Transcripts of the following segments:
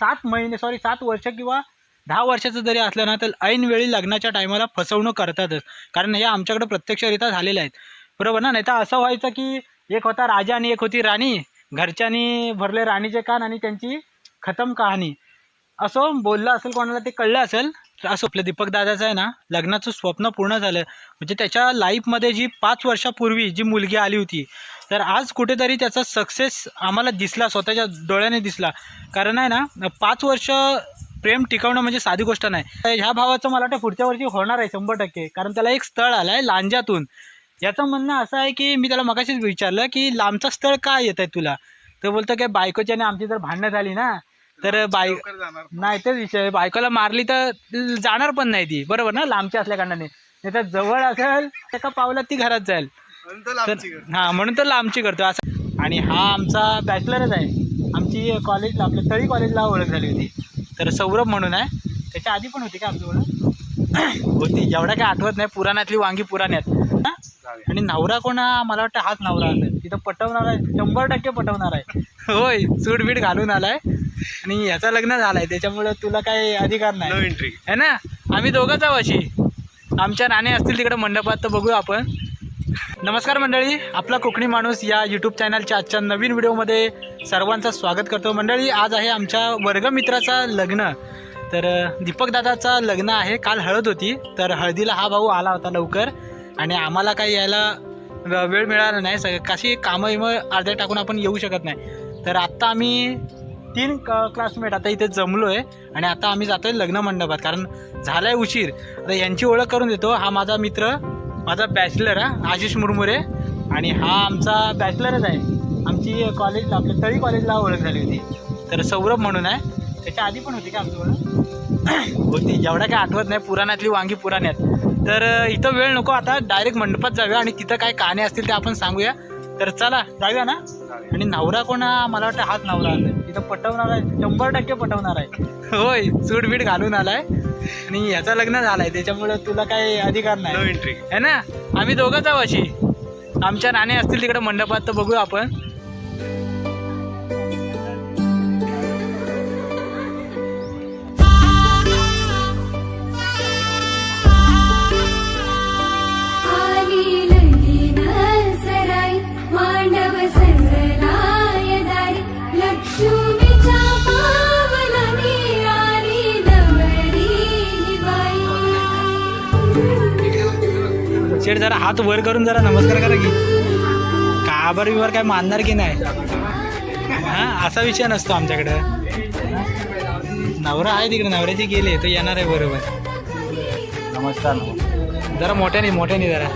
सात महिने सॉरी सात वर्ष किंवा दहा वर्षाचं जरी असलं ना तर ऐनवेळी लग्नाच्या टायमाला फसवणूक करतातच. कारण हे आमच्याकडे प्रत्यक्षरित्या झालेलं आहेत. बरोबर ना? नाही तर असं व्हायचं की एक होता राजा आणि एक होती राणी. घरच्यांनी भरले राणीचे कान आणि त्यांची खतम कहाणी. असं बोललं असेल कोणाला ते कळलं असेल असं आपलं दीपक दादाचं आहे ना लग्नाचं स्वप्न पूर्ण झालं. म्हणजे त्याच्या लाईफमध्ये जी पाच वर्षापूर्वी जी मुलगी आली होती तर आज कुठेतरी त्याचा सक्सेस आम्हाला दिसला स्वतःच्या डोळ्याने दिसला. कारण आहे ना पाच वर्ष प्रेम टिकवणं म्हणजे साधी गोष्ट नाही. तर ह्या भावाचं मला वाटतं पुढच्या वर्षी होणार आहे शंभर टक्के. कारण त्याला एक स्थळ आलं आहे लांजातून. याचं म्हणणं असं आहे की मी त्याला मगाशीच विचारलं की लांबचं स्थळ काय येत आहे तुला? तर बोलतो की बायकोची आणि आमची जर भांडणं झाली ना तर बाय नाही तेच विषय बायकोला मारली तर जाणार पण नाही ती. बरोबर ना? लांबच्या असल्या कारणाने. नाही तर जवळ असेल एका पावलात ती घरात जाईल. तर हां म्हणून तर लांबची करतो असं आणि हा आमचा बॅचलरच आहे. आमची कॉलेजला आपल्या तळी कॉलेजला ओळख झाली होती. तर सौरभ म्हणून आहे. त्याच्या आधी पण होती का आपली ओळख होती. एवढ्या काय आठवत नाही. पुराणातली वांगी पुराण्यात. हां? आणि नवरा कोण हा? मला वाटतं हाच नवरा असेल. तिथं पटवणार आहे. शंभर टक्के पटवणार आहे. होय. सूट बीट घालून आलाय. आणि याचं लग्न झालंय. त्याच्यामुळे तुला काही अधिकार नाही. एंट्री है ना? आम्ही दोघंच आहो अशी. आमच्या नाणे असतील तिकडे मंडपात तर बघू आपण. नमस्कार मंडळी आपला कोकणी माणूस या यूट्यूब चॅनलच्या आजच्या नवीन व्हिडिओमध्ये सर्वांचं स्वागत करतो. मंडळी आज आहे आमच्या वर्गमित्राचा लग्न. तर दीपकदादाचा लग्न आहे. काल हळद होती. तर हळदीला हा भाऊ आला होता लवकर आणि आम्हाला काही यायला वेळ मिळाला नाही. सग कशी कामं इमं अर्ध्या टाकून आपण येऊ शकत नाही. तर आत्ता आम्ही तीन क क्लासमेट आता इथे जमलो आहे आणि आता आम्ही जातो आहे लग्न मंडपात. कारण झाला आहे उशीर. आता यांची ओळख करून देतो. हा माझा मित्र माझा बॅचलर हा आशिष मुरमुरे. आणि हा आमचा बॅचलरच आहे. आमची कॉलेजला आपल्या तळी कॉलेजला ओळख झाली होती. तर सौरभ म्हणून आहे. त्याच्या आधी पण होती का ओळख? होती. एवढ्या काय आठवत नाही. पुराणातली वांगी पुराण्यात. तर इथं वेळ नको आता. डायरेक्ट मंडपात जाऊया आणि तिथं काय कहाणी असतील ते आपण सांगूया. तर चला जाऊया ना? आणि नवरा कोण मला वाटतं हाच नवरा असेल. तिथं पटवणार आहे. शंभर टक्के पटवणार आहे. होय. सूट बीट घालून आलाय. आणि याचं लग्न झालंय त्याच्यामुळे तुला काही अधिकार नो नाही एंट्री है ना? आम्ही दोघंच आहो अशी. आमच्या नाणे असतील तिकडे मंडपात तर बघू आपण. आली मांडव शेठ जरा हात वर करून जरा नमस्कार करा की. काबर बिबर काय मानणार की नाही? हा असा विषय नसतो आमच्याकडं. नवरा आहे तिकडे नवऱ्याची गेले तो येणार आहे बरोबर. नमस्कार. जरा मोठ्याने मोठ्याने जरा.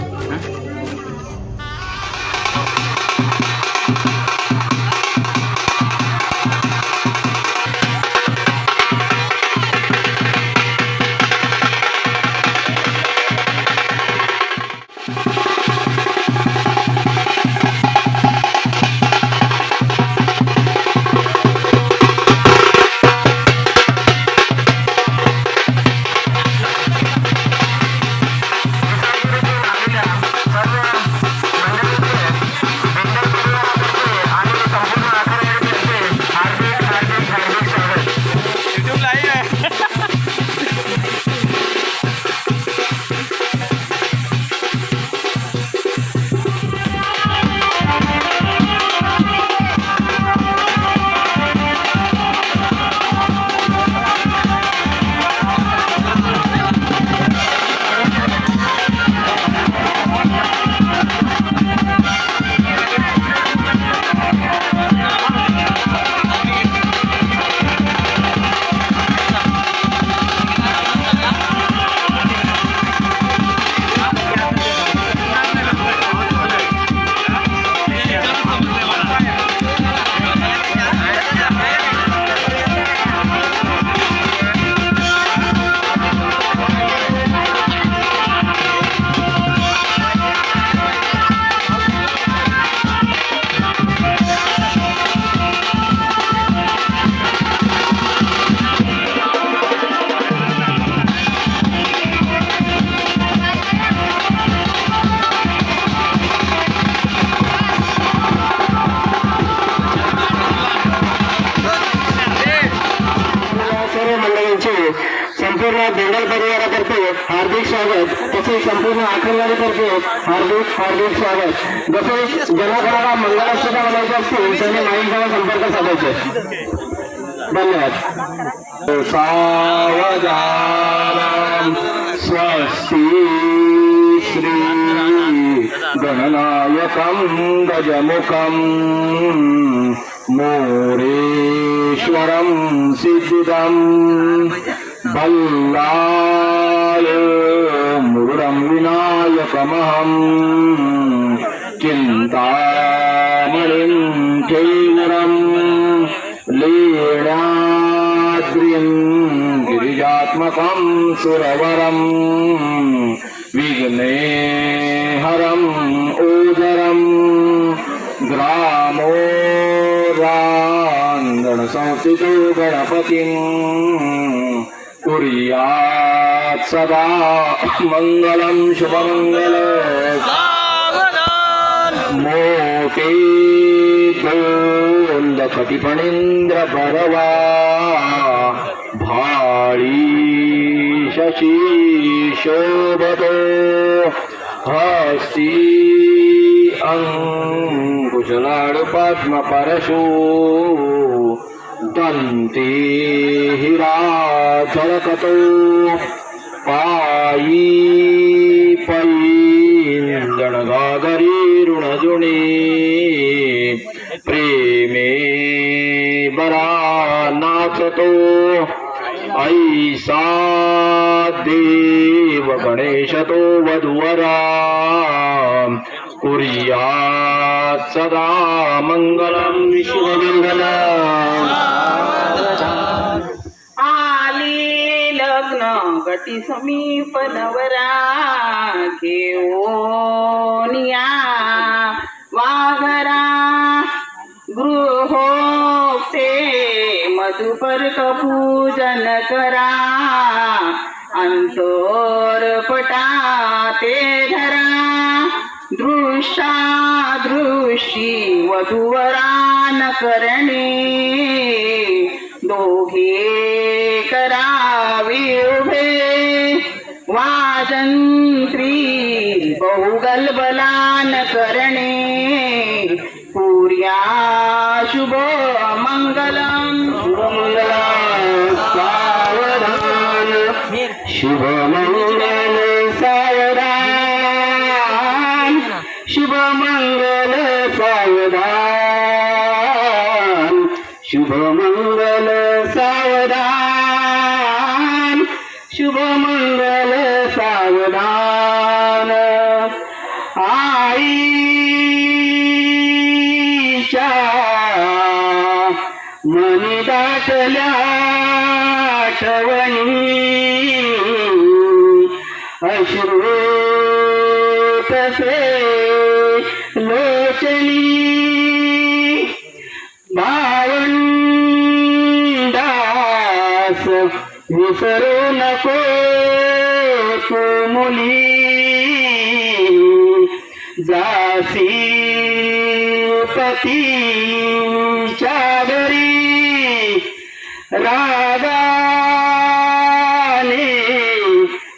आपल्या बेंगल परिवारातर्फे हार्दिक स्वागत. तसेच संपूर्ण आखलवाडीतर्फे हार्दिक हार्दिक स्वागत. जसे जनाकोणाला मंगलाष्टका म्हणायचे असतील त्याने माईकजवळ संपर्क साधायचे. धन्यवाद. सावधान स्वस्ती श्री गणनायकं गजमुखं मोरेश्वरं सिद्धिदं बल्लाय मुरुडं विनायकमहं चिन्तामणिं केवरं लीणाद्रिं गिरिजात्मकं सुरवरं विघ्नेहरम् ओदरं ग्रामोराङ्गणसंस्थितो गणपतिं कुर्यात् सदा मङ्गलं शुभमङ्गल। दोलखटिपणीन्द्र परवा भाळी शशी शोभतो। हस्ती अङ्कुशलाडुपद्मपरशु दन्ते हिरा झळकतो पायी पैन्दणगागरी ऋणजुणे प्रेमे बरा नाचतो ऐसा देव गणेशतो वधुवरा कुर्यात् सदा मङ्गलं विश्वमङ्गलम्। लग्न समीप नवरा घेऊनिया वाघरा गृहोक्ते मधुपर्क पूजन करा. अंतोरपटा ते धरा. दृष्टा दृष्टी वधुवरान करणे. दोघे करावी उभे वाजंत्री बहुगलबलान करणे पुर्या शुभ मंगलम। सावधान शुभमंगल मनी दाटल्या आठवणी अश्रू तसे लोचनी भावंडास विसरू नको तू मुली जासी पतीच्या घरी रागाने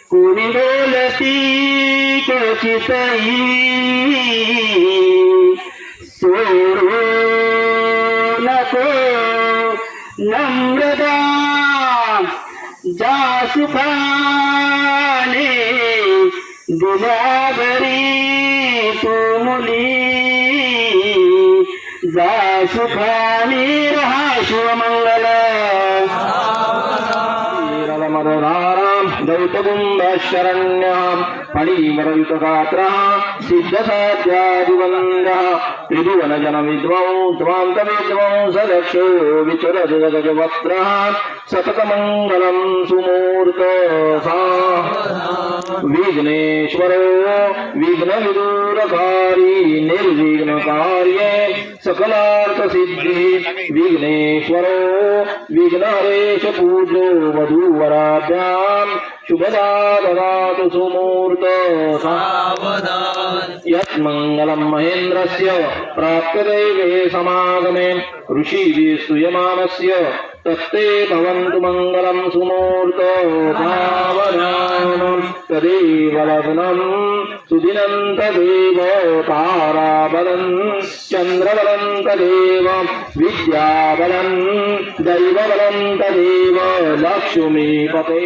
कोणी बोलती क्वचितही सोडू नको नम्रता जा सुखाने दिल्या घरी तू मुली जा सुखाने করো না मदनाराम दौतगुम्भशरण्यः फणीमरवितगात्रः सिद्धसाध्यादिवन्दः त्रिभुवनजनविद्वौ त्वान्तविद्वौ सदक्षो विचरजगजवक्त्रः सततमङ्गलं सुमूर्तसा विघ्नेश्वरो विघ्नविदूरकारी निर्विघ्नकार्ये सकलार्थसिद्धि विघ्नेश्वरो विघ्नहरेश पूजो वधूवराभ्याम् శుభదాదదాతు సుమూర్తో యత్మంగళం మహేంద్రస్ ప్రాప్యదైవే సమాగమే ఋషిభి స్తూయమానస్ తత్తే భవంతు మంగళం సుమూర్తో భావనా తదేవ సుదినంతదేవ తారాబలం చంద్రబలం తదేవ విద్యాబలం దైవబలం తదేవ లక్ష్మీపతే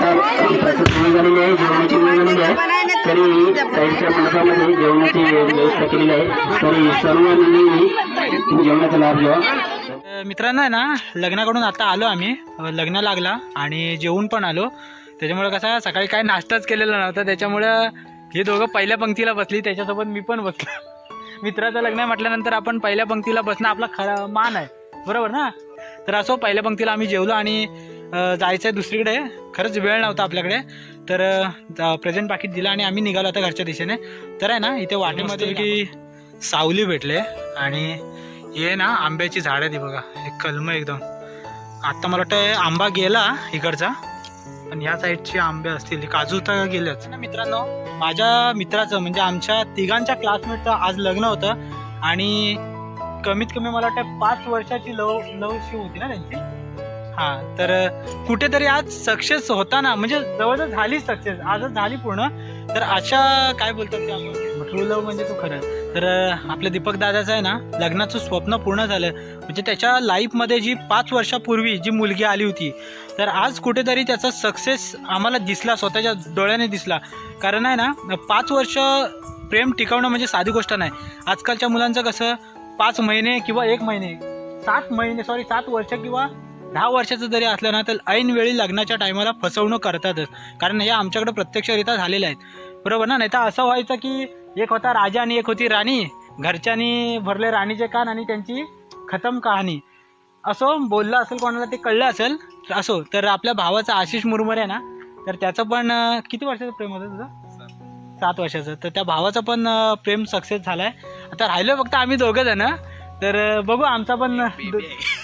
तरी झालेली आहे जेवणाची वेळ झालेली आहे तरी मंडपामध्ये जेवणाची व्यवस्था केलेली आहे तरी जेवणाचा लाभ घ्या मित्रांनो आहे ना लग्नाकडून आता आलो आम्ही. लग्न लागला आणि जेवून पण आलो. त्याच्यामुळे कसं सकाळी काय नाश्ताच केलेला नव्हता. त्याच्यामुळं हे दोघं पहिल्या पंक्तीला बसली. त्याच्यासोबत मी पण बसलो. मित्राचं लग्न म्हटल्यानंतर आपण पहिल्या पंक्तीला बसणं आपला खरा मान आहे. बरोबर ना? तर असो पहिल्या पंक्तीला आम्ही जेवलो आणि जायचं आहे दुसरीकडे. खरंच वेळ नव्हता आपल्याकडे. तर प्रेझेंट पाकिट दिलं आणि आम्ही निघालो आता घरच्या दिशेने. तर आहे ना इथे वाटेमध्ये की सावली भेटले आणि हे ना आंब्याची झाड आहे ती बघा. हे कलम एकदम. आता मला वाटतं आंबा गेला इकडचा. पण ह्या साईडचे आंबे असतील. काजू तर गेलेच. ना मित्रांनो माझ्या मित्राचं म्हणजे आमच्या तिघांच्या क्लासमेटचं आज लग्न होतं. आणि कमीत कमी मला वाटतं पाच वर्षाची लव लवशी होती ना त्यांची. हा तर कुठेतरी आज सक्सेस होता ना म्हणजे जवळजवळ झाली सक्सेस आजच झाली पूर्ण. तर अशा काय बोलतात ते आपण? ट्रू लव्ह म्हणजे तू खरं. तर आपल्या दीपक दादाचं आहे ना लग्नाचं स्वप्न पूर्ण झालं. म्हणजे त्याच्या लाईफमध्ये जी पाच वर्षापूर्वी जी मुलगी आली होती तर आज कुठेतरी त्याचा सक्सेस आम्हाला दिसला स्वतःच्या डोळ्याने दिसला. कारण आहे ना पाच वर्ष प्रेम टिकवणं म्हणजे साधी गोष्ट नाही. आजकालच्या मुलांचं कसं पाच महिने किंवा एक महिने सात महिने सॉरी सात वर्ष किंवा दहा वर्षाचं जरी असलं ना तर ऐनवेळी लग्नाच्या टायमाला फसवणूक करतातच. कारण हे आमच्याकडे प्रत्यक्षरित्या झालेलं आहेत. बरोबर ना? नाही तर असं व्हायचं की एक होता राजा आणि एक होती राणी. घरच्यांनी भरले राणीचे कान आणि त्यांची खतम कहाणी. असो बोललं असेल कोणाला ते कळलं असेल असो तर आपल्या भावाचा आशिष मुरमुरे आहे ना तर त्याचं पण किती वर्षाचं प्रेम होतं तुझं? सात वर्षाचं. तर त्या भावाचं पण प्रेम सक्सेस झालं आहे आता राहिलो फक्त आम्ही दोघं जण. तर बघू आमचा पण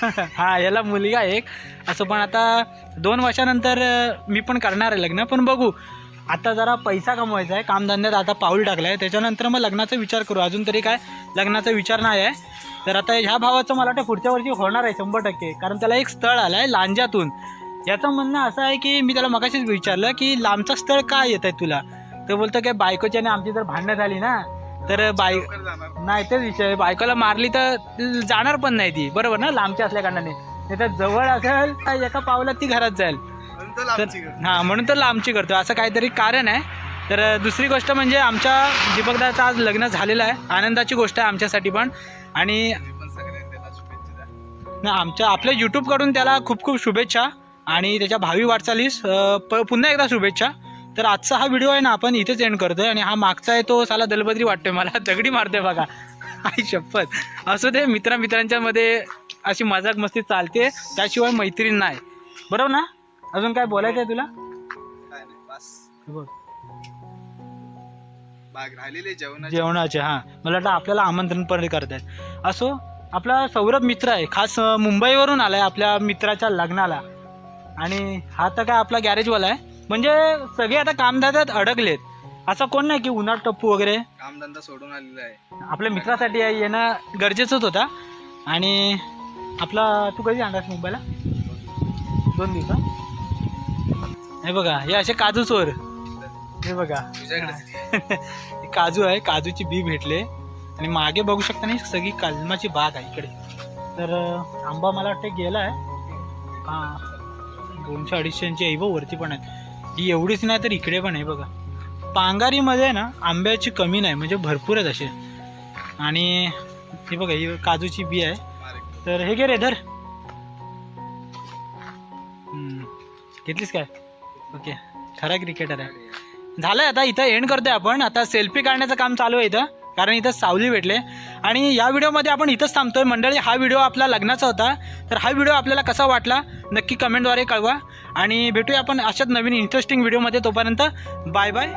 हा याला मुलगा एक. असं पण आता दोन वर्षानंतर मी पण करणार आहे लग्न. पण बघू आता जरा पैसा कमवायचा आहे. कामधंद्यात आता पाऊल टाकलं आहे त्याच्यानंतर मग लग्नाचा विचार करू. अजून तरी काय लग्नाचा विचार नाही आहे. तर आता ह्या भावाचं मला वाटतं पुढच्या वर्षी होणार आहे शंभर टक्के. कारण त्याला एक स्थळ आलं आहे लांजातून. याचं म्हणणं असं आहे की मी त्याला मगाशीच विचारलं की लांबचं स्थळ काय येत आहे तुला? तर बोलतो की बायकोची आणि आमची जर भांडणं झाली ना तर बाय नाही तेच विषय बायकोला मारली तर जाणार पण नाही ती. बरोबर ना? लांबच्या असल्या कारणाने. नाही तर जवळ असेल तर एका पावलात ती घरात जाईल. तर हां म्हणून तर लांबची करतो. असं काहीतरी कारण आहे. तर दुसरी गोष्ट म्हणजे आमच्या दीपकदाचं आज लग्न झालेलं आहे. आनंदाची गोष्ट आहे आमच्यासाठी पण. आणि ना आमच्या आपल्या यूट्यूबकडून त्याला खूप खूप शुभेच्छा. आणि त्याच्या भावी वाटचालीस प पुन्हा एकदा शुभेच्छा. तर आजचा हा व्हिडिओ आहे ना आपण इथेच एंड करतोय आणि हा मागचा आहे तो साला दलबदरी वाटतोय मला. दगडी मारतोय बघा. आई शपथ. असू दे मित्रा मित्रांच्या मध्ये अशी मजाक मस्ती चालते त्याशिवाय मैत्रीण नाही. बरोबर ना? अजून काय बोलायचं आहे तुला? बोल. राहिलेले जेवण जेवणाचे. हां. मला वाटतं आपल्याला आमंत्रण पण करतायत. असो आपला सौरभ मित्र आहे. खास मुंबईवरून आलाय आपल्या मित्राच्या लग्नाला. आणि हा तर काय आपला गॅरेजवाला आहे? म्हणजे सगळे आता कामधंद्यात अडकलेत. असं कोण नाही की उन्हाळ टप्पू वगैरे. कामधंदा सोडून आलेला आहे. आपल्या मित्रासाठी आहे येणं गरजेचंच होता. आणि आपला तू कधी आणलास मुंबईला? दोन दिवस हे? बघा हे असे काजू चोर. हे बघा. काजू आहे काजूची बी भेटले. आणि मागे बघू शकता नाही सगळी कलमाची बाग आहे इकडे. तर आंबा मला वाटतं गेला आहे. हां दोनशे अडीचशेची आहे वरती पण आहेत. ही एवढीच नाही तर इकडे पण आहे बघा. पांगारीमध्ये ना आंब्याची कमी नाही म्हणजे भरपूर आहेत असे. आणि हे बघा ही काजूची बी आहे. तर हे घे रे धर. घेतलीस काय? ओके. खरा क्रिकेटर आहे. झालं आता इथं एंड करतोय आपण. आता सेल्फी काढण्याचं काम चालू आहे इथं. कारण इथं सावली भेटले. आणि या व्हिडिओमध्ये आपण इथंच थांबतोय. मंडळी हा व्हिडिओ आपला लग्नाचा होता. तर हा व्हिडिओ आपल्याला कसा वाटला? नक्की कमेंटद्वारे कळवा. आणि भेटूया आपण अशाच नवीन इंटरेस्टिंग व्हिडिओमध्ये तोपर्यंत बाय बाय.